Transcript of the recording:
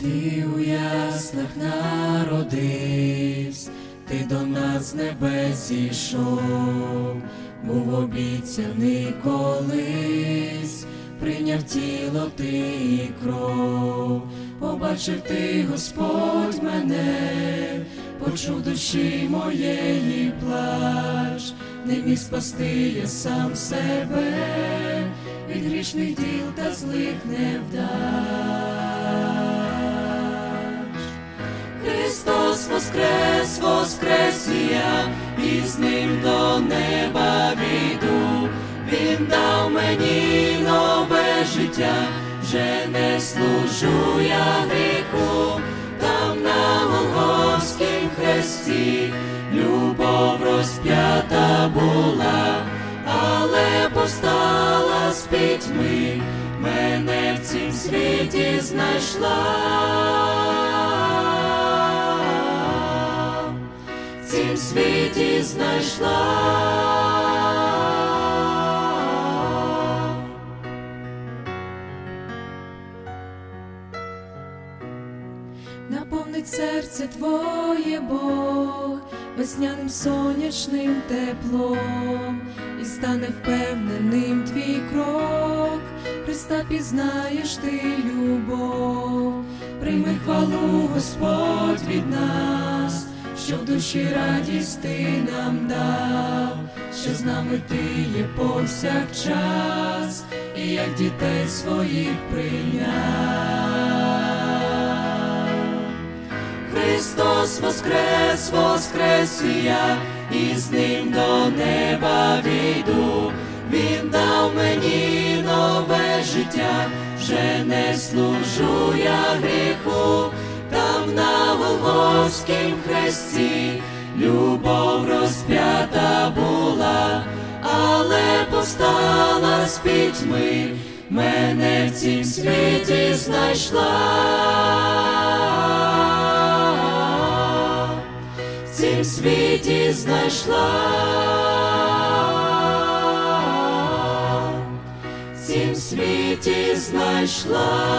Ти у яслах народився, ти до нас з небес зійшов, був обіцяний колись, прийняв тіло ти і кров, побачив ти, Господь, мене, почув душі моєї плач, не міг спасти я сам себе, від грішних діл та злих невдач. Воскрес, воскрес я, і з ним до неба війду. Він дав мені нове життя, вже не служу я гріху, там на Голгофськім хресті любов розп'ята була, але повстала з пітьми, мене в цім світі знайшла. Цім світі знайшла. Наповнить серце твоє Бог весняним сонячним теплом, і стане впевненим твій крок, Христа пізнаєш ти любов, прийми хвалу Господь від нас, що в душі радість ти нам дав, що з нами ти є повсякчас, і як дітей своїх прийняв. Христос воскрес, воскрес і я, і з ним до неба війду. Він дав мені нове життя, вже не служу я гріху, Голгофськім хресті любов розп'ята була, але повстала з пітьми, мене в цім світі знайшла. В цім світі знайшла. В цім світі знайшла.